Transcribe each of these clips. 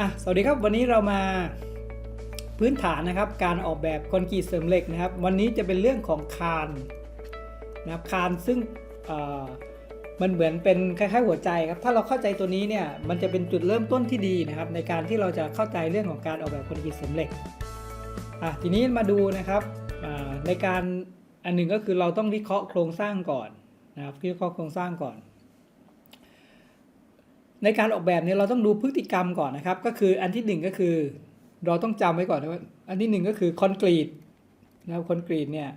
อะสวัสดีครับวันนี้เรามาพื้นฐานนะครับ การออกแบบคอนกรีตเสริมเหล็กนะครับ วันนี้จะเป็นเรื่องของคานนะครับคานซึ่งมันเหมือนเป็นคล้ายๆหัวใจครับ ถ้าเราเข้าใจตัวนี้เนี่ยมันจะเป็นจุดเริ่มต้นที่ดีนะครับ ในการที่เราจะเข้าใจเรื่องของการออกแบบคอนกรีตเสริมเหล็กอะทีนี้มาดูนะครับในการอันหนึ่งก็คือเราต้องวิเคราะห์โครงสร้างก่อนนะครับวิเคราะห์โครงสร้างก่อน ในการออกแบบเนี่ยเราต้องดูพฤติกรรมก่อนนะครับ ก็คืออันที่หนึ่งก็คือ เราต้องจำไว้ก่อนนะว่าอันที่หนึ่งก็คือคอนกรีตนะครับคอนกรีตเนี่ย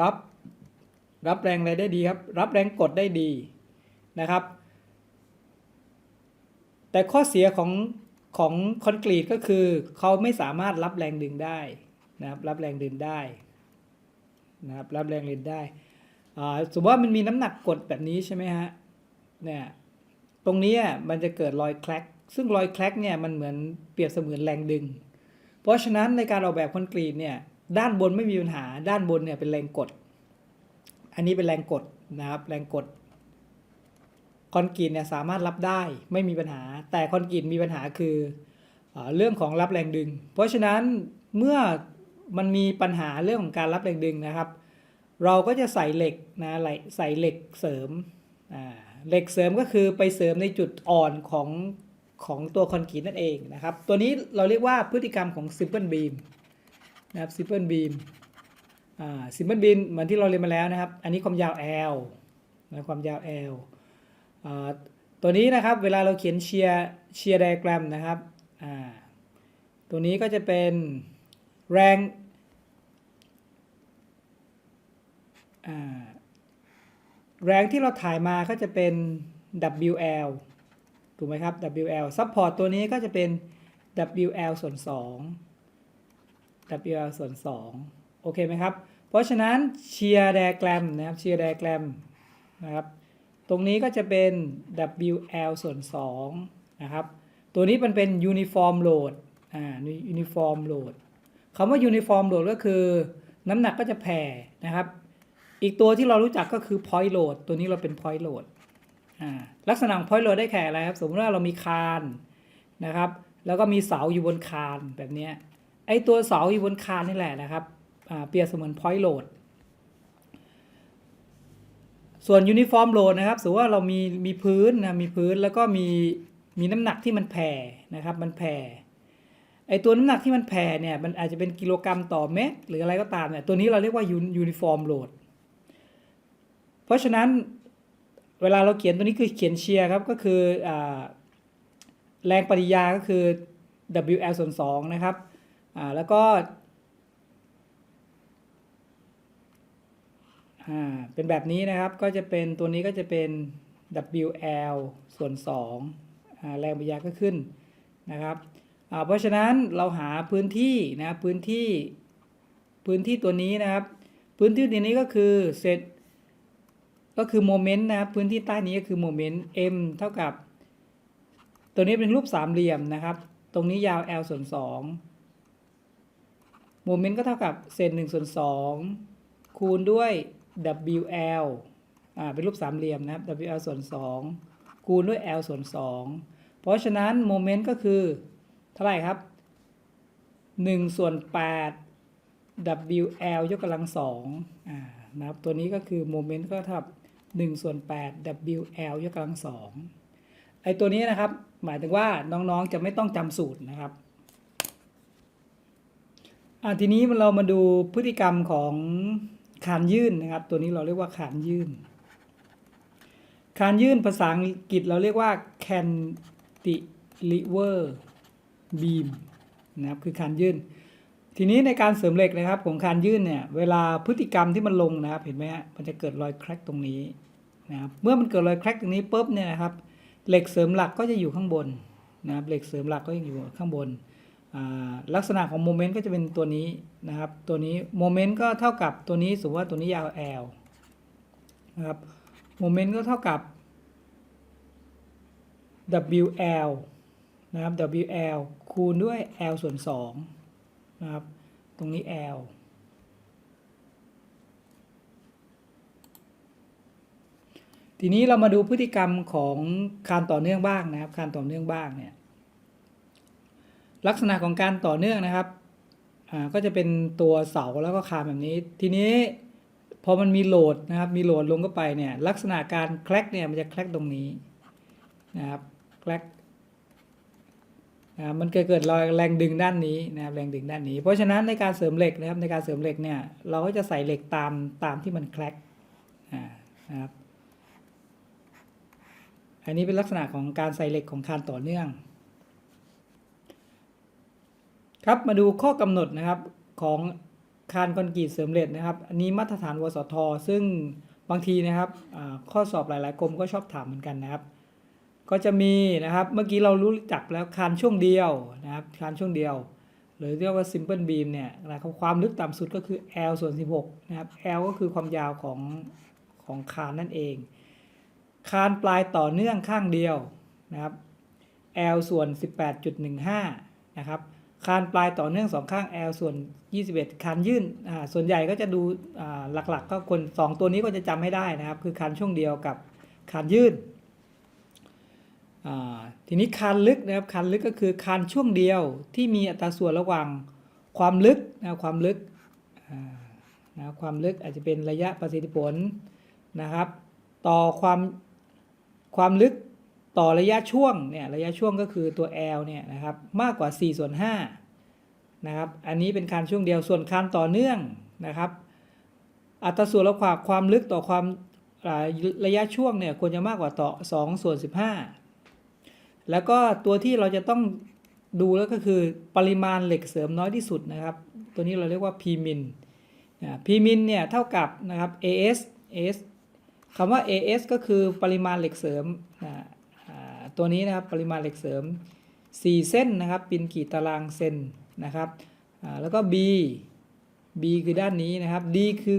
รับรับแรงอะไรได้ดีครับ รับแรงกดได้ดีนะครับ แต่ข้อเสียของของคอนกรีตก็คือเขาไม่สามารถรับแรงดึงได้นะครับรับแรงดึงได้นะครับรับแรงดึงได้อ่าสมมติว่ามันมีน้ำหนักกดแบบนี้ใช่ไหมฮะเนี่ย ตรงนี้มันจะเกิดรอยแคลกซึ่งรอยแคลกเนี่ยมันเหมือนเปรียบเสมือนแรงดึง เพราะฉะนั้นในการออกแบบคอนกรีตเนี่ยด้านบนไม่มีปัญหาด้านบนเนี่ยเป็นแรงกด อันนี้เป็นแรงกดนะครับแรงกดคอนกรีตเนี่ยสามารถรับได้ไม่มีปัญหา แต่คอนกรีตมีปัญหาคือเอเรื่องของรับแรงดึง เพราะฉะนั้นเมื่อมันมีปัญหาเรื่องของการรับแรงดึงนะครับ เราก็จะใส่เหล็กนะใส่เหล็กเสริมอ่า เหล็กเสริมก็คือไปเสริมในจุดอ่อนของของตัวคอนกรีตนั่นเองนะครับ ตัวนี้เราเรียกว่าพฤติกรรมของ simple beam นะครับ simple beam อ่า simple beam เหมือนที่เราเรียนมาแล้วนะครับ อันนี้ความยาว L นะความยาว L อ่าตัวนี้นะครับเวลาเราเขียนเชียร์เชียร์ไดแกรมนะครับอ่าตัวนี้ก็จะเป็นแรงอ่า แรงที่เราถ่ายมาก็จะเป็น WL ถูกไหมครับ WL support ตัวนี้ก็จะเป็น WL ส่วน 2 WL ส่วน 2 โอเคไหมครับ เพราะฉะนั้นเชียร์ไดแกรมนะครับเชียร์ไดแกรมนะครับ ตรงนี้ก็จะเป็น WL ส่วน 2 นะครับ ตัวนี้มันเป็น uniform load อ่า uniform load คำว่า uniform load ก็คือน้ำหนักก็จะแผ่นะครับ อีกตัวที่เรารู้จักก็คือ point load ตัวนี้เราเป็น point load ลักษณะของ point load ได้แก่อะไรครับ สมมติว่าเรามีคานนะครับ แล้วก็มีเสาอยู่บนคานแบบนี้ ไอตัวเสาอยู่บนคานนี่แหละนะครับ เปรียบเสมือน point load ส่วน uniform load นะครับ สมมติว่าเรามีมีพื้นนะ มีพื้นแล้วก็มีมีน้ำหนักที่มันแผ่นะครับ มันแผ่ไอตัวน้ำหนักที่มันแผ่เนี่ย มันอาจจะเป็นกิโลกรัมต่อเมตร หรืออะไรก็ตามเนี่ย ตัวนี้เราเรียกว่า uniform load เพราะฉะนั้นเวลาเราเขียนตัวนี้คือเขียนเชียร์ครับก็คืออแรงปฏิยาก็คือ WL ส่วน2นะครับแล้วก็เป็นแบบนี้นะครับก็จะเป็นตัวนี้ก็จะเป็น WL ส่วน2แรงปฏิยาก็ขึ้นนะครับเพราะฉะนั้นเราหาพื้นที่นะพื้นที่พื้นที่ตัวนี้นะครับ พื้นที่ตัวนี้ก็คือเศษ ก็คือโมเมนต์นะครับพื้นที่ใต้นี้ก็คือโมเมนต์ m เท่ากับ ตัวนี้เป็นรูปสามเหลี่ยมนะครับ ตรงนี้ยาว l ส่วน2โมเมนต์ก็เท่ากับเศษ1ส่วน2คูณด้วย wl อ่าเป็นรูปสามเหลี่ยมนะครับ wl ส่วน2คูณด้วย l ส่วน2เพราะฉะนั้นโมเมนต์ก็คือเท่าไหร่ครับ1ส่วน8 wl ยกกำลัง2อ่านะครับตัวนี้ก็คือโมเมนต์ก็เท่ากับ 1ส่วน8 WL ยกกำลัง2ไอตัวนี้นะครับ หมายถึงว่าน้องๆจะไม่ต้องจำสูตรนะครับอ่าทีนี้เรามาดูพฤติกรรมของคานยื่นนะครับ ตัวนี้เราเรียกว่าคานยื่น คานยื่นภาษาอังกฤษเราเรียกว่า cantilever beam นะครับคือคานยื่น ทีนี้ในการเสริมเหล็กนะครับของคานยื่นเนี่ย เวลาพฤติกรรมที่มันลงนะครับ เห็นไหมฮะมันจะเกิดรอยแครกตรงนี้ นะครับเมื่อมันเกิดรอยแครกตรงนี้ปุ๊บเนี่ยนะครับเหล็กเสริมหลักก็จะอยู่ข้างบนนะครับเหล็กเสริมหลักก็ยังอยู่ข้างบน ลักษณะของโมเมนต์ก็จะเป็นตัวนี้นะครับ ตัวนี้โมเมนต์ก็เท่ากับตัวนี้สมมติว่าตัวนี้ยาว L นะครับโมเมนต์ก็เท่ากับ WL นะครับ WL คูณด้วย L ส่วน2นะครับ ตรงนี้ L ทีนี้เรามาดูพฤติกรรมของคานต่อเนื่องบ้างนะครับคานต่อเนื่องบ้างเนี่ยลักษณะของการต่อเนื่องนะครับอ่าก็จะเป็นตัวเสาแล้วก็คานแบบนี้ ทีนี้พอมันมีโหลดนะครับมีโหลดลงเข้าไปเนี่ยลักษณะการแคลกเนี่ยมันจะแคลกตรงนี้นะครับแคลกมันเกิดเกิดรอยแรงดึงด้านนี้นะครับแรงดึงด้านนี้ เพราะฉะนั้นในการเสริมเหล็กนะครับในการเสริมเหล็กเนี่ยเราก็จะใส่เหล็กตามตามที่มันแคลกนะครับ อันนี้เป็นลักษณะของการใส่เหล็กของคานต่อเนื่อง ครับมาดูข้อกำหนดนะครับของคานคอนกรีตเสริมเหล็กนะครับอันนี้มาตรฐานวสท ซึ่งบางทีนะครับข้อสอบหลาย ๆ กรมก็ชอบถามเหมือนกันนะครับ ก็จะมีนะครับเมื่อกี้เรารู้จักแล้วคานช่วงเดียวนะครับคานช่วงเดียว หรือเรียกว่า simple beam เนี่ยนะครับความลึกต่ำสุดก็คือ L ส่วน 16 นะครับ L ก็คือความยาวของของคานนั่นเอง คานปลายต่อเนื่องข้างเดียวนะครับ L ส่วน 18.15 นะครับ คานปลายต่อเนื่องสองข้าง L ส่วน 21 คานยื่นอ่าส่วนใหญ่ก็จะดูอ่าหลักๆ ก็คนสองตัวนี้ก็จะจำให้ได้นะครับ คือคานช่วงเดียวกับคานยื่นอ่าทีนี้คานลึกนะครับ คานลึกก็คือคานช่วงเดียวที่มีอัตราส่วนระหว่างความลึกนะความลึกนะความลึกอาจจะเป็นระยะประสิทธิผลนะครับ ต่อความ ความลึกต่อระยะช่วงเนี่ยระยะช่วงก็คือตัว L เนี่ยนะครับมากกว่า 4 ส่วน5นะครับอันนี้เป็นคานช่วงเดียวส่วนคานต่อเนื่องนะครับ อัตราส่วนระหว่างความลึกต่อความระยะช่วงเนี่ยควรจะมากกว่าต่อ 2 ส่วน 15 แล้วก็ตัวที่เราจะต้องดูแล้วก็คือปริมาณเหล็กเสริมน้อยที่สุดนะครับ ตัวนี้เราเรียกว่า P min อ่า P min เนี่ยเท่ากับนะครับ AS AS คำว่า AS ก็คือปริมาณเหล็กเสริมตัวนี้นะครับปริมาณเหล็กเสริม 4 เส้นนะครับเป็นกี่ตารางเซนนะครับแล้วก็ B B คือด้านนี้นะครับ D คือ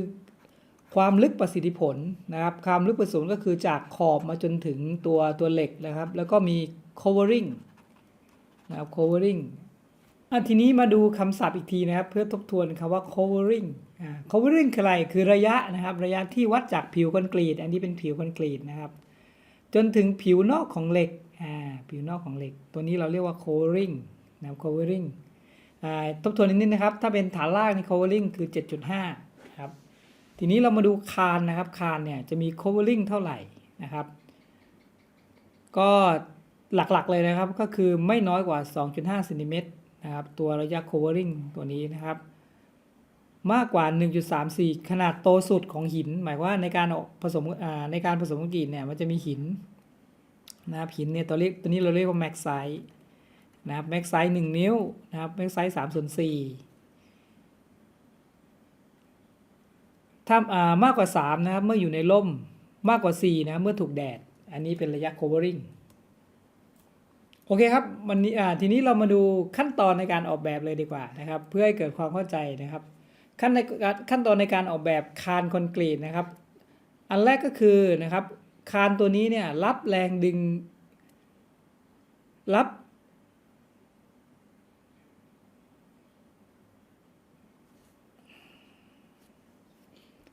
ความลึกประสิทธิผลนะครับความลึกประสิทธิผลก็คือจากขอบมาจนถึงตัวตัวเหล็กนะครับ แล้วก็มี covering นะครับ covering ทีนี้มาดูคำศัพท์อีกทีนะครับ เพื่อทบทวนคำว่า covering covering คืออะไรคือระยะนะครับ ระยะที่วัดจากผิวคอนกรีต อันนี้เป็นผิวคอนกรีตนะครับ จนถึงผิวนอกของเหล็กผิวนอกของเหล็ก ตัวนี้เราเรียกว่า covering นะครับ covering ทบทวนนิดนึงนะครับ ถ้าเป็นฐานล่างใน covering คือ 7.5ครับ ทีนี้เรามาดูคานนะครับ คานเนี่ยจะมี covering เท่าไหร่นะครับ ก็หลักๆเลยนะครับ ก็คือไม่น้อยกว่า 2.5เซนติเมตรนะครับ ตัวระยะ covering ตัวนี้นะครับ มากกว่า 1.34 ขนาดโตสุดของหิน หมายว่าในการผสมในการผสมคอนกรีตเนี่ยมันจะมีหินนะครับหินเนี่ยตัวเรียกตัวนี้เราเรียกว่าแม็กไซส์นะครับแม็กไซส์1นิ้วนะครับแม็กไซส์3ส่วน4ถ้ามากกว่า 3 นะครับ เมื่ออยู่ในร่มมากกว่า 4 นะ เมื่อถูกแดด อันนี้เป็นระยะ covering โอเคครับวันนี้ทีนี้เรามาดูขั้นตอนในการออกแบบเลยดีกว่านะครับ เพื่อให้เกิดความเข้าใจนะครับ ขั้นในขั้นตอนในการออกแบบคานคอนกรีตนะครับ อันแรกก็คือนะครับคานตัวนี้เนี่ยรับแรงดึง รับ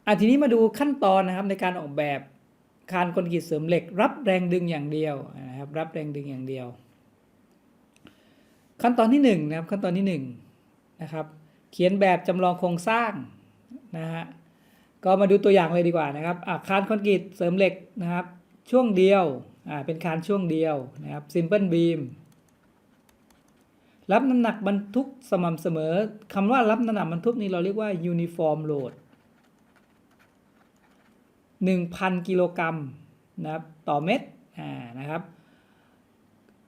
อะทีนี้มาดูขั้นตอนนะครับในการออกแบบคานคอนกรีตเสริมเหล็ก รับแรงดึงอย่างเดียวนะครับ รับแรงดึงอย่างเดียว ขั้นตอนที่หนึ่งนะครับขั้นตอนที่หนึ่งนะครับ เขียนแบบจำลองโครงสร้างนะฮะก็มาดูตัวอย่างเลยดีกว่านะครับอะคานคอนกรีตเสริมเหล็กนะครับช่วงเดียวอ่าเป็นคานช่วงเดียวนะครับ simple beam รับน้ำหนักบรรทุกสม่ำเสมอคำว่ารับน้ำหนักบรรทุกนี้เราเรียกว่า uniform load 1,000 กิโลกรัมนะครับต่อเม็ดอ่านะครับ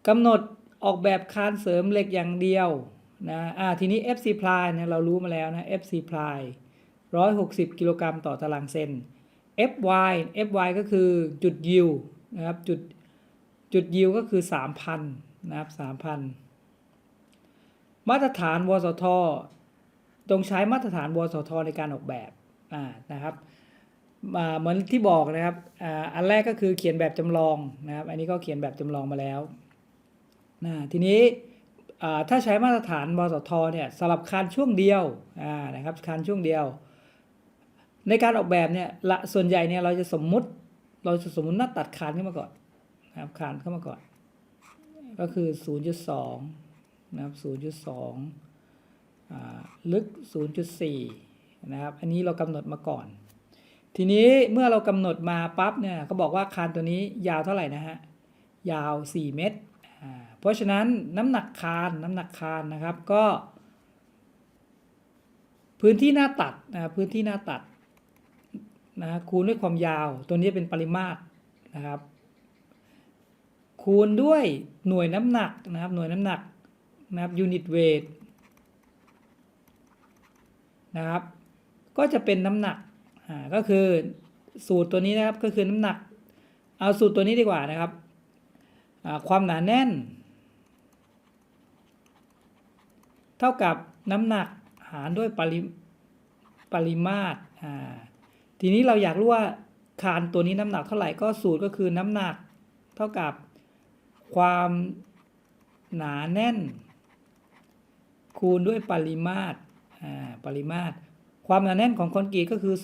กำหนดออกแบบคานเสริมเหล็กอย่างเดียว นะอ่าทีนี้ FC ply เนี่ยเรารู้มาแล้วนะ FC ply 160 กิโลกรัมต่อตารางเซน FY FY ก็คือจุดยิวนะครับจุดจุดยิวก็คือ 3,000 นะครับ 3,000 มาตรฐานวสทต้องใช้มาตรฐานวสทในการออกแบบอ่านะครับเหมือนที่บอกนะครับอ่าอันแรกก็คือเขียนแบบจำลองนะครับ อันนี้ก็เขียนแบบจำลองมาแล้วนะทีนี้ ถ้าใช้มาตรฐานบสทเนี่ยสำหรับคานช่วงเดียวนะครับคานช่วงเดียว ในการออกแบบเนี่ยละส่วนใหญ่เนี่ยเราจะสมมุติเราจะสมมุติหน้าตัดคานขึ้นมาก่อนนะครับคานเข้ามาก่อน ก็คือ 0.2นะครับ0.2อ่าลึก 0.4นะครับอันนี้เรากำหนดมาก่อน ทีนี้เมื่อเรากำหนดมาปั๊บเนี่ยเขาบอกว่าคานตัวนี้ยาวเท่าไหร่นะฮะยาว 4 เมตร ราะฉะนั้นน้ำหนักคานน้ำหนักคานนะครับก็ พื้นที่หน้าตัดนะพื้นที่หน้าตัดนะคูณด้วยความยาวตัวนี้เป็นปริมาตรนะครับ คูณด้วยหน่วยน้ำหนักนะครับหน่วยน้ำหนักนะครับยูนิตเวทนะครับ ก็จะเป็นน้ำหนักอ่าก็คือสูตรตัวนี้นะครับก็คือน้ำหนัก เอาสูตรตัวนี้ดีกว่านะครับความหนาแน่น เท่ากับน้ำหนักหารด้วยปริปริมาตรอ่าทีนี้เราอยากรู้ว่าคานตัวนี้น้ำหนักเท่าไหร่ก็สูตรก็คือน้ำหนัก เท่ากับความหนาแน่น คูณด้วยปริมาตรอ่าปริมาตร ความหนาแน่นของคอนกรีตก็คือ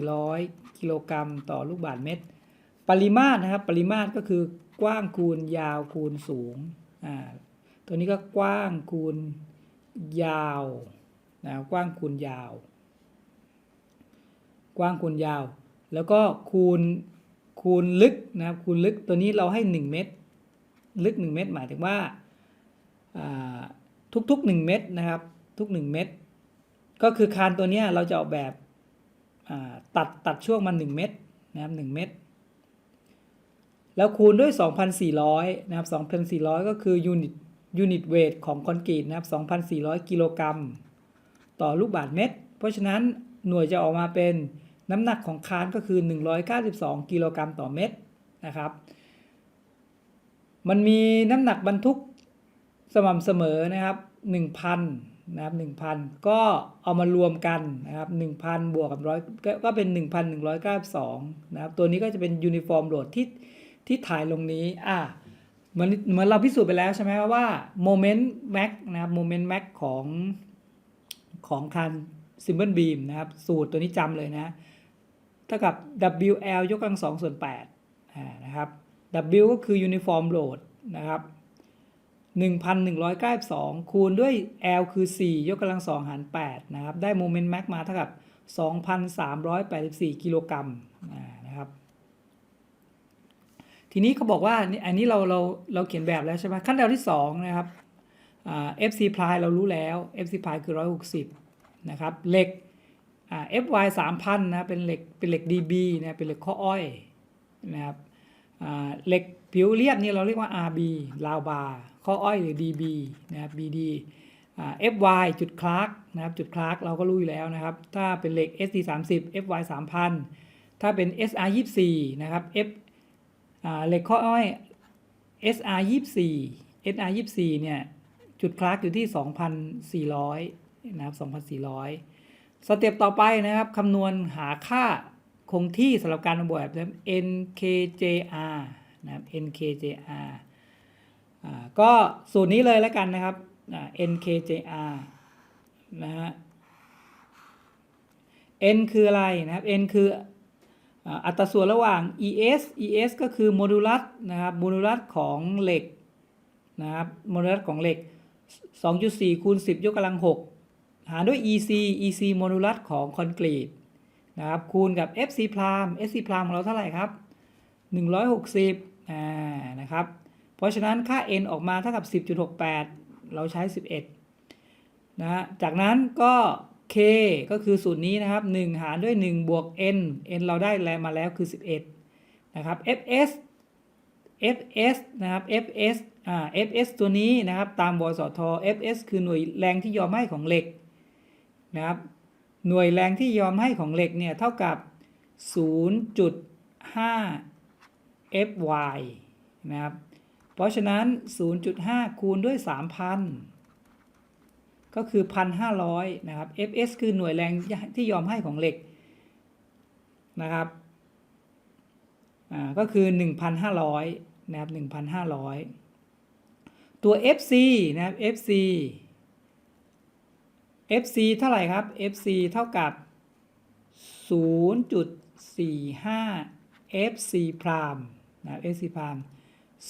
2,400 กิโลกรัมต่อลูกบาศก์เมตร ปริมาตรนะครับปริมาตรก็คือกว้างคูณยาวคูณสูงอ่าตัวนี้ก็กว้างคูณ ยาวนะกว้างคูณยาว กว้างคูณยาว แล้วก็คูณคูณลึกนะครับคูณลึกตัวนี้เราให้ 1 เมตร ลึก 1 เมตร หมายถึงว่าทุกๆ 1 เมตรนะครับ ทุก 1 เมตร ก็คือคานตัวนี้เราจะออกแบบตัดตัดช่วงมา1เมตรนะครับ1เมตร แล้วคูณด้วย 2,400 นะครับ 2,400 ก็คือยูนิต ยูนิตเวทของคอนกรีตนะครับ 2,400 กิโลกรัมต่อลูกบาศก์เมตร เพราะฉะนั้นหน่วยจะออกมาเป็นน้ำหนักของคานก็คือ 192 กิโลกรัมต่อเมตรนะครับ มันมีน้ำหนักบรรทุกสม่ำเสมอนะครับ 1,000นะครับ1,000 ก็เอามารวมกันนะครับ1,000 บวกกับร้อยก็เป็น 1,192 นะครับ ตัวนี้ก็จะเป็นยูนิฟอร์มโหลดที่ที่ถ่ายลงนี้อะ มือนเหมือนเราพิสูจน์ไปแล้วใช่ไหมว่าโมเมนต์แม็กนะครับโมเมนต์แม็กของของคันซิมเบิลบีมนะครับ สูตรตัวนี้จำเลยนะเท่ากับ WL ยกกำลังสองส่วน8นะครับ W ก็คือ Uniform Load นะครับ 1,192 คูณด้วย L คือ 4 ยกกำลังสองหาร 8 นะครับ ได้โมเมนต์แม็กมาเท่ากับ 2,384 กิโลกรัมอ่านะครับ ทีนี้เขาบอกว่าอันนี้เราเราเราเขียนแบบแล้วใช่ไหมขั้นตอนที่ 2 นะครับ FC พลายเรารู้แล้ว FC พลายคือ 160 นะครับเหล็ก FY 3,000นะเป็นเหล็กเป็นเหล็ก DB นะเป็นเหล็กข้ออ้อยนะครับเหล็กผิวเรียบนี่เราเรียกว่า RB ลาวบาร์ข้ออ้อยหรือ DB นะครับ BD FY จุดคลาร์กนะครับจุดคลาร์กเราก็รู้อยู่แล้วนะครับ ถ้าเป็นเหล็ก SD 30 FY 3,000 ถ้าเป็น SR 24นะครับ F เหล็กข้ออ้อย SR 24 SR 24เนี่ย จุดคลาร์กอยู่ที่ 2,400 นะครับ 2,400 สเต็ปต่อไปนะครับคำนวณหาค่าคงที่สำหรับการออกแบบนะครับ NKJR นะครับ NKJR ก็สูตรนี้เลยแล้วกันนะครับ NKJR นะฮะ N คืออะไรนะครับ N คือ อัตราส่วนระหว่าง ES ES ก็คือโมดูลัสนะครับโมดูลัสของเหล็กนะครับโมดูลัสของเหล็ก 2.4คูณ10 ยกกำลัง 6 หารด้วย EC EC โมดูลัสของคอนกรีตนะครับคูณกับ FC พราม FC พรามของเราเท่าไหร่ครับ 160อ่านะครับ เพราะฉะนั้นค่า n ออกมาเท่ากับ 10.68 เราใช้ 11นะฮะจากนั้นก็ k ก็คือสูตรนี้นะครับ 1 หารด้วย 1 บวก n n เราได้แล้วมาแล้วคือ 11 นะครับ fs fs นะครับ fs อ่า fs ตัวนี้นะครับ ตามบสท fs คือหน่วยแรงที่ยอมให้ของเหล็กนะครับ หน่วยแรงที่ยอมให้ของเหล็กเนี่ยเท่ากับ 0.5 fy นะครับ เพราะฉะนั้น 0.5 คูณด้วย 3,000 ก็คือ 1,500 นะครับ fs คือหน่วยแรงที่ยอมให้ของเหล็กนะครับอ่าก็คือ 1,500 นะครับ 1,500 ตัว fc นะครับ fc fc เท่าไหร่ครับ fc เท่ากับ 0.45 fc พรามนะครับ fc พราม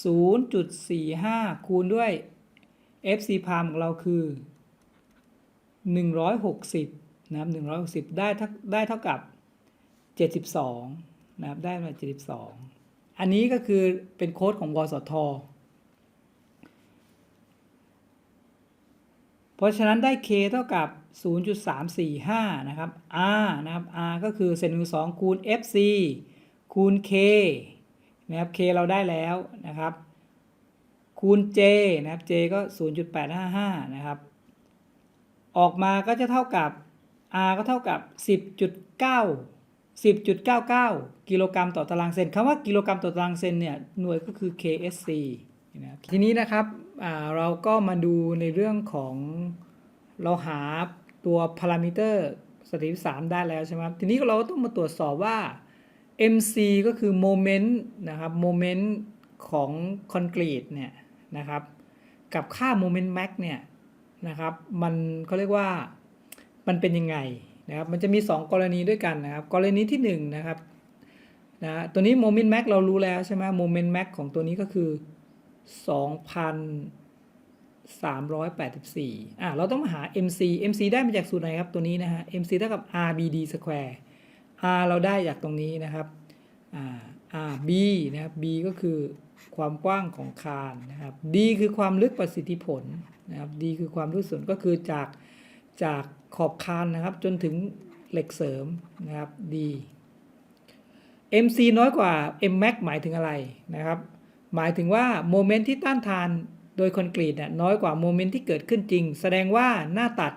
0.45 คูณด้วย FC พามของเราคือ 160นะครับ160 ได้ทักได้เท่ากับ 72นะครับได้มา 72 อันนี้ก็คือเป็นโค้ดของวสท เพราะฉะนั้นได้ k เท่ากับ 0.345 นะครับ r นะครับ r ก็คือเศษหนึ่งสองคูณ fc คูณ k นะครับ k เราได้แล้วนะครับ คูณ j นะครับ j ก็ 0.855 นะครับ ออกมาก็จะเท่ากับ r ก็เท่ากับ 10.9 10.99 กิโลกรัมต่อตารางเซนคำว่ากิโลกรัมต่อตารางเซนเนี่ยหน่วยก็คือ ksc นะครับทีนี้นะครับเราก็มาดูในเรื่องของเราหาตัวพารามิเตอร์สถิติสามได้แล้วใช่ไหมทีนี้เราก็ต้องมาตรวจสอบว่า mc ก็คือโมเมนต์นะครับโมเมนต์ของคอนกรีตเนี่ยนะครับ กับค่าโมเมนต์แม็กเนี่ย นะครับ มันเขาเรียกว่ามันเป็นยังไงนะครับ มันจะมี 2 กรณีด้วยกันนะครับ กรณีที่1นะครับนะตัวนี้โมเมนต์แม็กเรารู้แล้วใช่ไหมโมเมนต์แม็กของตัวนี้ก็คือ 2,384อะเราต้องมาหา MC MC ได้มาจากสูตรไหนครับตัวนี้นะฮะ MC เท่ากับ RBD square R เราได้จากตรงนี้นะครับ อ่า R B นะครับ B ก็คือความกว้างของคานนะครับ D คือความลึกประสิทธิผลนะครับ D คือความลึกส่วนก็คือจากจากขอบคานนะครับจนถึงเหล็กเสริมนะครับ D MC น้อยกว่า Mmax หมายถึงอะไรนะครับ หมายถึงว่าโมเมนต์ที่ต้านทานโดยคอนกรีตน่ะน้อยกว่าโมเมนต์ที่เกิดขึ้นจริง แสดงว่าหน้าตัด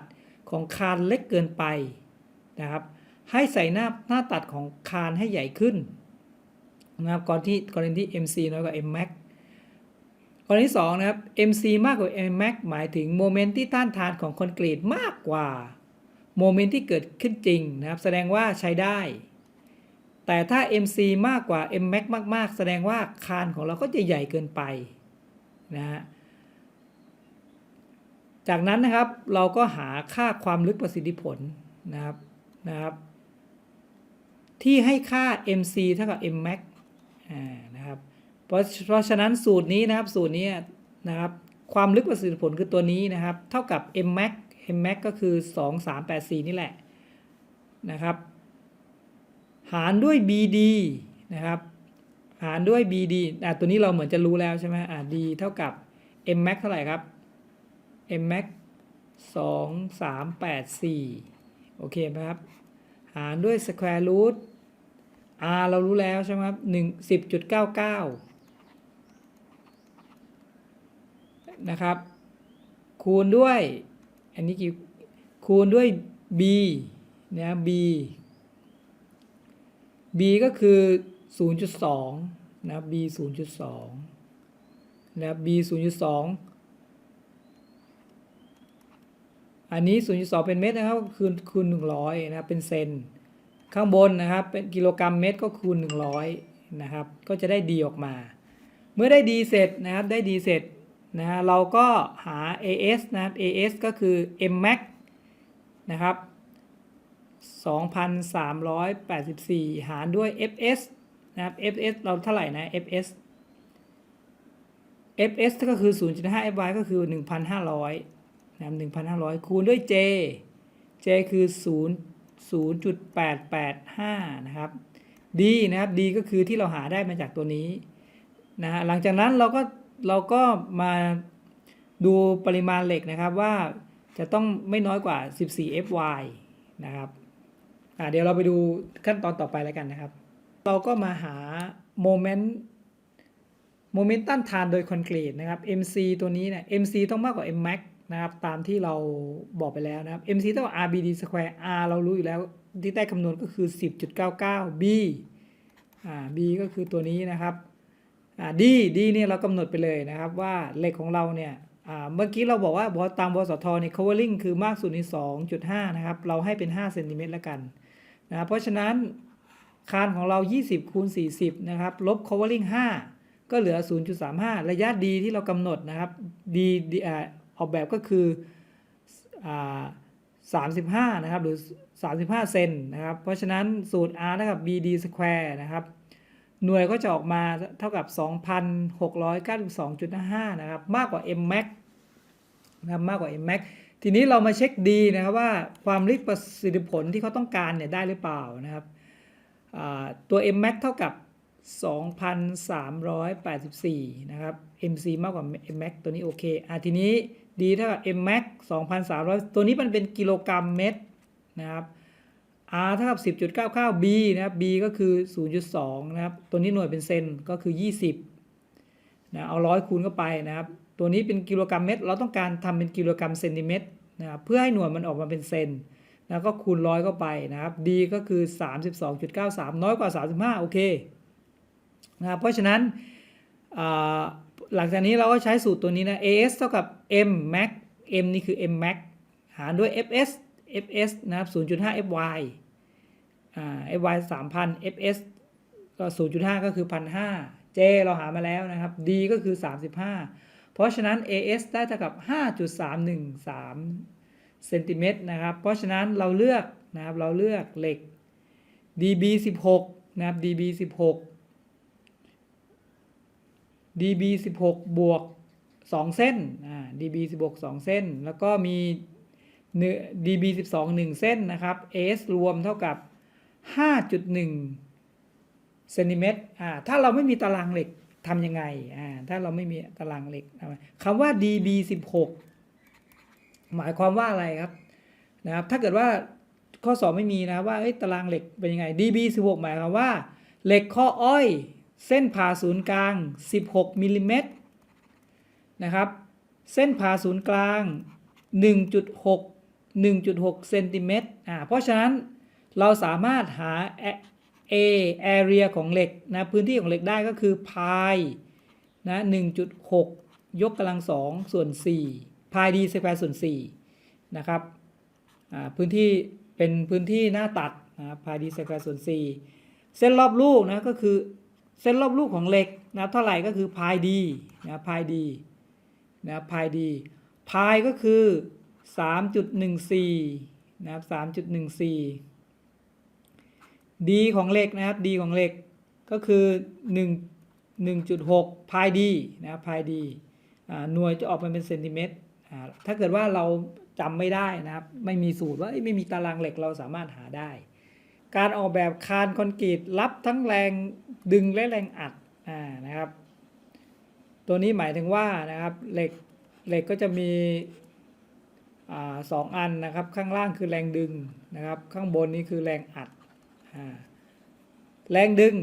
ของคานเล็กเกินไปนะครับ ให้ใส่หน้าหน้าตัดของคานให้ใหญ่ขึ้น นะครับก่อนที่กรณีที่ MC น้อยกว่า Mmax กรณีที่สองนะครับ MC มากกว่า Mmax หมายถึงโมเมนต์ที่ต้านทานของคอนกรีตมากกว่าโมเมนต์ที่เกิดขึ้นจริงนะครับแสดงว่าใช้ได้ แต่ถ้า MC มากกว่า Mmax มาก ๆ แสดงว่าคานของเราก็จะใหญ่เกินไปนะฮะจากนั้นนะครับเราก็หาค่าความลึกประสิทธิผลนะครับนะครับ ที่ให้ค่า MC เท่ากับ Mmax นะครับเพราะเพราะฉะนั้นสูตรนี้นะครับสูตรนี้นะครับความลึกประสิทธิผลคือตัวนี้นะครับ เท่ากับ Mmax Mmax ก็คือ 2384 นี่แหละนะครับ หารด้วย BD นะครับหารด้วย BD อะตัวนี้เราเหมือนจะรู้แล้วใช่ไหมอะ D เท่ากับ Mmax เท่าไหร่ครับ Mmax 2384 โอเคไหมครับ หารด้วย square root R เรารู้แล้วใช่ไหมครับ1 10.99นะครับ คูณด้วย อันนี้กี่คูณด้วย B นะ B B ก็คือ 0.2 นะครับ B 0.2 นะครับ B 0.2 อันนี้ 0.2 เป็นเมตรนะครับ คูณคูณ100 นะ เป็นเซน ข้างบนนะครับเป็นกิโลกรัมเมตรก็คูณ 100นะครับก็จะได้ดีออกมา เมื่อได้ดีเสร็จนะครับได้ดีเสร็จนะฮะเราก็หา AS นะครับ AS ก็คือ Mmax นะครับ2,384 หารด้วย FS นะครับ FS เราเท่าไหร่นะ FS FS ก็คือ 0.5 FY ก็คือ 1,500นะครับ1,500 คูณด้วย J J คือ0 0.885 นะครับ D นะครับ D ก็คือที่เราหาได้มาจากตัวนี้นะฮะหลังจากนั้นเราก็เราก็มาดูปริมาณเหล็กนะครับว่าจะต้องไม่น้อยกว่า 14 FY นะครับอ่าเดี๋ยวเราไปดูขั้นตอนต่อไปแล้วกันนะครับ เราก็มาหาโมเมนต์โมเมนต์ต้านทานโดยคอนกรีตนะครับ MC ตัวนี้เนี่ย MC ต้องมากกว่า Mmax นะครับ ตามที่เราบอกไปแล้วนะครับ MC เท่ากับ RBD square R เรารู้อยู่แล้วที่ได้คำนวณก็คือ 10.99 B อ่า B ก็คือตัวนี้นะครับ อ่า D D เนี่ยเรากำหนดไปเลยนะครับว่าเหล็กของเราเนี่ย อ่า เมื่อกี้เราบอกว่าตามบสทเนี่ย covering คือมากสุดใน2.5 นะครับ เราให้เป็น5เซนติเมตรแล้วกันนะเพราะฉะนั้นคานของเรา 20 คูณ 40 นะครับ ลบ covering 5 ก็เหลือ 0.35 ระยะ D ที่เรากำหนดนะครับ D D อ่า ออกแบบก็คือ35นะครับหรือ 35 เซนนะครับ เพราะฉะนั้นสูตร R เท่ากับ BD square นะครับ หน่วยก็จะออกมาเท่ากับ 2,692.5 นะครับ มากกว่า Mmax นะครับมากกว่า M max ทีนี้เรามาเช็คดีนะครับว่าความรีดประสิทธิผลที่เขาต้องการเนี่ยได้หรือเปล่านะครับตัว M max เท่ากับ 2,384 นะครับ MC มากกว่า M max ตัวนี้โอเคอะทีนี้ ดีเท่ากับ M max 2,300 ตัวนี้มันเป็นกิโลกรัมเมตรนะครับ R เท่ากับ10.99 B นะครับ B ก็คือ 0.2 นะครับ ตัวนี้หน่วยเป็นเซนก็คือ 20นะเอาร้อยคูณเข้าไปนะครับ ตัวนี้เป็นกิโลกรัมเมตร เราต้องการทำเป็นกิโลกรัมเซนติเมตรนะครับเพื่อให้หน่วยมันออกมาเป็นเซนแล้วก็คูณร้อยเข้าไปนะครับ D ก็คือ 32.93 น้อยกว่า 35 โอเคนะครับเพราะฉะนั้นอ่า หลังจากนี้เราก็ใช้สูตรตัวนี้นะ AS เท่ากับ M max M นี่คือ M max หารด้วย FS FS นะครับ 0.5 FY อ่า FY 3,000 FS ก็ 0.5 ก็คือ 1,500 J เราหามาแล้วนะครับ D ก็คือ 35 เพราะฉะนั้น AS ได้เท่ากับ 5.313เซนติเมตรนะครับ เพราะฉะนั้นเราเลือกนะครับ เราเลือกเหล็ก DB 16 นะครับ DB 16 DB 16บวก2เส้นอ่า DB 16 2 เส้น แล้วก็มีเนื้อ db 12 1 เส้นนะครับ as รวมเท่ากับ 5.1เซนติเมตรอ่าถ้าเราไม่มีตารางเหล็กทำยังไงอ่าถ้าเราไม่มีตารางเหล็กทำไงคำว่า db 16หมายความว่าอะไรครับนะครับ ถ้าเกิดว่าข้อสอบไม่มีนะว่าเอ้ตารางเหล็กเป็นยังไง db 16หมายความว่าเหล็กข้ออ้อย เส้นผ่าศูนย์กลาง 16มิลลิเมตรนะครับ เส้นผ่าศูนย์กลาง 1.6 1.6เซนติเมตรอ่าเพราะฉะนั้นเราสามารถหา A area ของเหล็กนะพื้นที่ของเหล็กได้ก็คือพายนะ1.6 ยกกำลังสองส่วน4พายดีสแควร์ส่วน4นะครับอ่าพื้นที่เป็นพื้นที่หน้าตัดนะพายดีสแควร์ส่วน4เส้นรอบลูกนะก็คือ เส้นรอบลูกของเหล็กนะเท่าไหร่ก็คือพายดีนะพายดีนะพายดีพายก็คือ 3.14นะครับ3.14ดีของเหล็กนะครับดีของเหล็กก็คือ 1 1.6พายดีนะพายดีอ่าหน่วยจะออกมาเป็นเซนติเมตรถ้าเกิดว่าเราจำไม่ได้นะครับ ไม่มีสูตรว่าไม่มีตารางเหล็กเราสามารถหาได้ การออกแบบคานคอนกรีตรับทั้งแรงดึงและแรงอัดอ่านะครับ ตัวนี้หมายถึงว่านะครับเหล็กเหล็กก็จะมีอาสองอันนะครับ ข้างล่างคือแรงดึงนะครับ ข้างบนนี้คือแรงอัดอ่าแรงดึง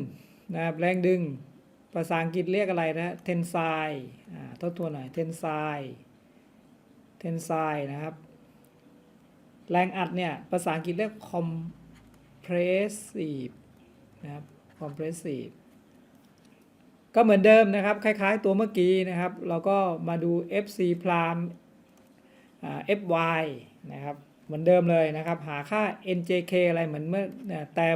นะครับแรงดึงภาษาอังกฤษเรียกอะไรนะเทนไซอ่าทบทวนหน่อยเทนไซเทนไซนะครับ แรงอัดเนี่ยภาษาอังกฤษเรียกคอม compressive นะครับ compressive ก็เหมือนเดิมนะครับ คล้าย ๆ ตัวเมื่อกี้นะครับ เราก็มาดู FC prime อ่า fy นะครับเหมือนเดิมเลยนะครับ หาค่า njk อะไรเหมือนเมื่อแต่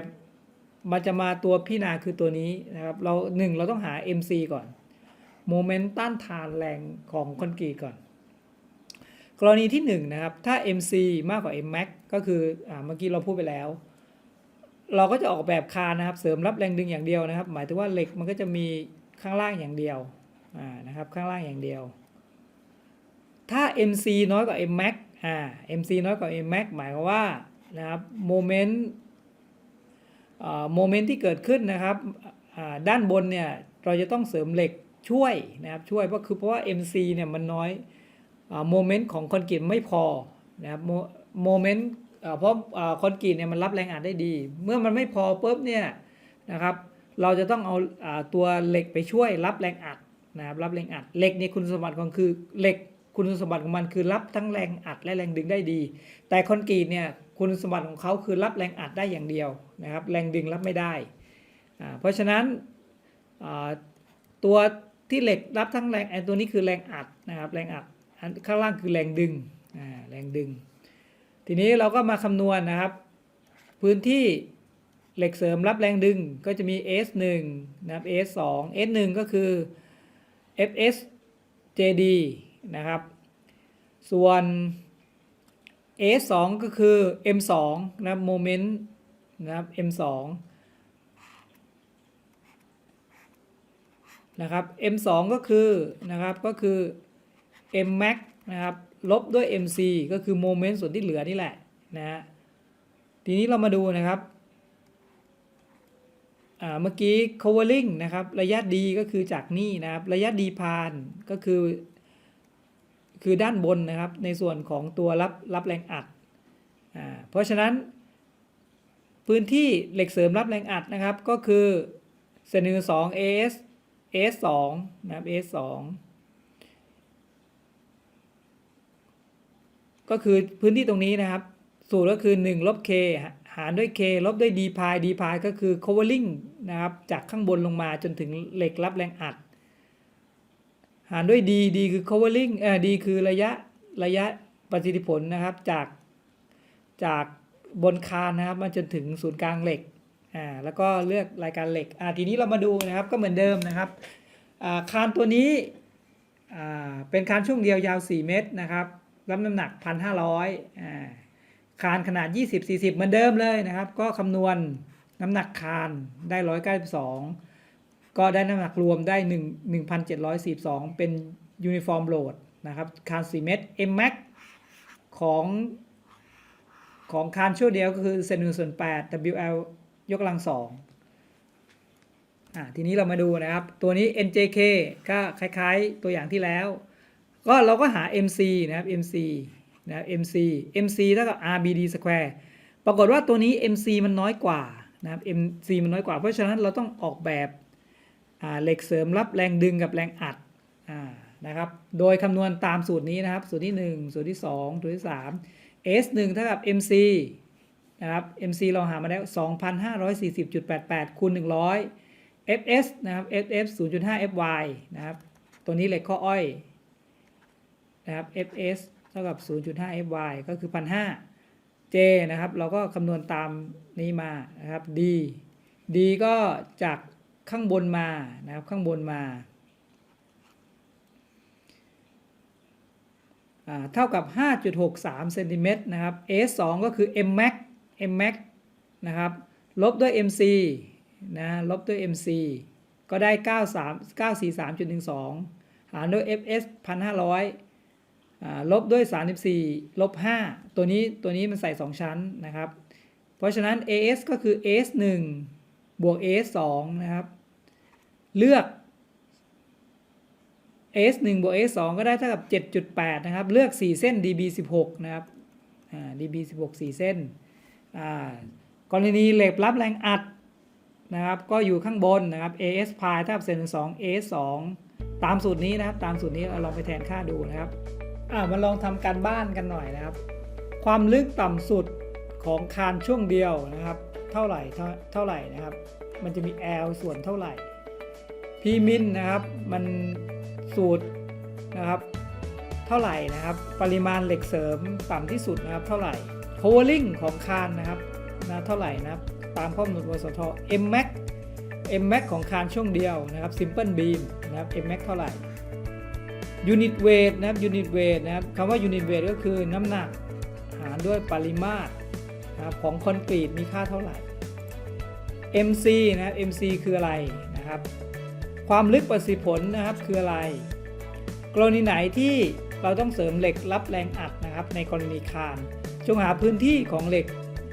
มันจะมาตัวพี่นาคือตัวนี้นะครับ เราหนึ่งเราต้องหา mc ก่อนโมเมนต์ต้านทานแรงของคอนกรีตก่อน กรณีที่1นงนะครับ ถ้า mc มากกว่า mmax ก็คืออเมื่อกี้เราพูดไปแล้ว เราก็จะออกแบบคานนะครับ เสริมรับแรงดึงอย่างเดียวนะครับ หมายถึงว่าเหล็กมันก็จะมีข้างล่างอย่างเดียวอ่านะครับข้างล่างอย่างเดียว ถ้า MC น้อยกว่า Mmax อ่า MC น้อยกว่า Mmax หมายความว่านะครับโมเมนต์โมเมนต์ที่เกิดขึ้นนะครับด้านบนเนี่ยเราจะต้องเสริมเหล็กช่วยนะครับช่วยเพราะคือเพราะว่า MC เนี่ยมันน้อยโมเมนต์ของคอนกรีตไม่พอนะครับโมเมนต์ เพราะคอนกรีตเนี่ยมันรับแรงอัดได้ดี เมื่อมันไม่พอปุ๊บเนี่ยนะครับเราจะต้องเอาตัวเหล็กไปช่วยรับแรงอัดนะครับรับแรงอัดเหล็กเนี่ยคุณสมบัติของคือเหล็กคุณสมบัติของมันคือรับทั้งแรงอัดและแรงดึงได้ดี แต่คอนกรีตเนี่ยคุณสมบัติของเขาคือรับแรงอัดได้อย่างเดียวนะครับแรงดึงรับไม่ได้อ่าเพราะฉะนั้นตัวที่เหล็กรับทั้งแรงไอตัวนี้คือแรงอัดนะครับแรงอัดข้างล่างคือแรงดึงแรงดึง ทีนี้เราก็มาคำนวณนะครับ พื้นที่เหล็กเสริมรับแรงดึงก็จะมี S1 นะครับ S2 S1 ก็คือ FS JD นะครับ ส่วน A2 ก็คือ M2 นะครับโมเมนต์นะครับ M2 นะครับ M2 ก็คือนะครับก็คือ M max นะครับ ลบด้วย mc ก็คือโมเมนต์ส่วนที่เหลือนี่แหละนะฮะทีนี้เรามาดูนะครับเมื่อกี้ covering นะครับ ระยะดีก็คือจากนี่นะครับ ระยะดีพานก็คือ คือด้านบนนะครับ ในส่วนของตัวรับรับแรงอัด เพราะฉะนั้น พื้นที่เหล็กเสริมรับแรงอัดนะครับ ก็คือเสนอ2 AS AS 2นะครับ AS 2 ก็คือพื้นที่ตรงนี้นะครับ สูตรก็คือ1ลบ k หารด้วย k ลบด้วย d พาย d พายก็คือ covering นะครับ จากข้างบนลงมาจนถึงเหล็กรับแรงอัด หารด้วย d d คือ covering เอ่อ d คือระยะระยะประสิทธิผลนะครับจากจากบนคานนะครับมาจนถึงศูนย์กลางเหล็กอ่าแล้วก็เลือกรายการเหล็กอ่าทีนี้เรามาดูนะครับก็เหมือนเดิมนะครับอ่าคานตัวนี้อ่าเป็นคานช่วงเดียวยาว 4 เมตรนะครับ รับน้ำหนัก 1,500อ่าคานขนาด 20-40 เหมือนเดิมเลยนะครับ ก็คำนวณน้ำหนักคานได้ 192 ก็ได้น้ำหนักรวมได้ 1 1,742 เป็นยูนิฟอร์มโหลดนะครับ คาน4เมตร M max ของของคานช่วเดียวก็คือเซนหนึ่งส่วน8 WL ยกกำลังสองอ่าทีนี้เรามาดูนะครับ ตัวนี้ NJK ก็คล้ายๆตัวอย่างที่แล้ว ก็เราก็หา MC นะครับ MC นะครับ MC MC เท่ากับ RBD square ปรากฏว่าตัวนี้ MC มันน้อยกว่านะครับ MC มันน้อยกว่า เพราะฉะนั้นเราต้องออกแบบเหล็กเสริมรับแรงดึงกับแรงอัดอนะครับ โดยคำนวณตามสูตรนี้นะครับ สูตรที่ 1 สูตรที่ 2 สูตรที่ 3 S 1เท่ากับ MC นะครับ MC เราหามาแล้ว 2,540.88คูณ100 FS นะครับ FF 0.5 FY นะครับ ตัวนี้เหล็กข้ออ้อย นะครับ FS เท่ากับ 0.5 FY ก็คือ 1,500 J นะครับเราก็คำนวณตามนี้มานะครับ D D ก็จากข้างบนมานะครับข้างบนมาเท่ากับ 5.63เซนติเมตรนะครับ S 2ก็คือ M max M max นะครับลบด้วย MC นะลบด้วย MC ก็ได้ 93 943.12 หารด้วย FS 1,500อ่า ลบด้วย 34 ลบ 5 ตัวนี้ตัวนี้มันใส่ 2 ชั้นนะครับ เพราะฉะนั้น AS ก็คือ AS 1บวก AS 2นะครับ เลือก S 1บวก S 2ก็ได้เท่ากับ 7.8 นะครับ เลือก 4 เส้น DB 16 นะครับ DB 16 4 เส้นกรณีเหล็กรับแรงอัดนะครับ ก็อยู่ข้างบนนะครับ AS พายเท่ากับเซนถึง2 AS 2ตามสูตรนี้นะครับ ตามสูตรนี้เราลองไปแทนค่าดูนะครับ อ่ามาลองทำการบ้านกันหน่อยนะครับ ความลึกต่ำสุดของคานช่วงเดียวนะครับ เท่าไหร่เท่าไหร่นะครับ มันจะมี L ส่วนเท่าไหร่ P min นะครับ มันสูตรนะครับเท่าไหร่นะครับ ปริมาณเหล็กเสริมต่ำที่สุดนะครับ เท่าไหร่ covering ของคานนะครับนะเท่าไหร่นะครับ ตามข้อมูลวสท M max M max ของคานช่วงเดียวนะครับ simple beam นะครับ M max เท่าไหร่ unit weight นะครับ unit weight นะครับคำว่า unit weight ก็คือน้ำหนักหารด้วยปริมาตรนะครับของคอนกรีตมีค่าเท่าไหร่ MC นะครับ MC คืออะไรนะครับ ความลึกประสิทธิผลนะครับคืออะไร กรณีไหนที่เราต้องเสริมเหล็กรับแรงอัดนะครับ ในกรณีคาน จงหาพื้นที่ของเหล็ก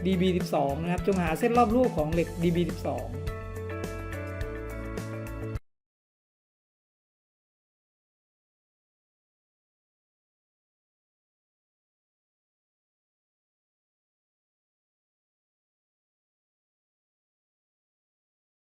DB12 นะครับ จงหาเส้นรอบรูของเหล็ก DB12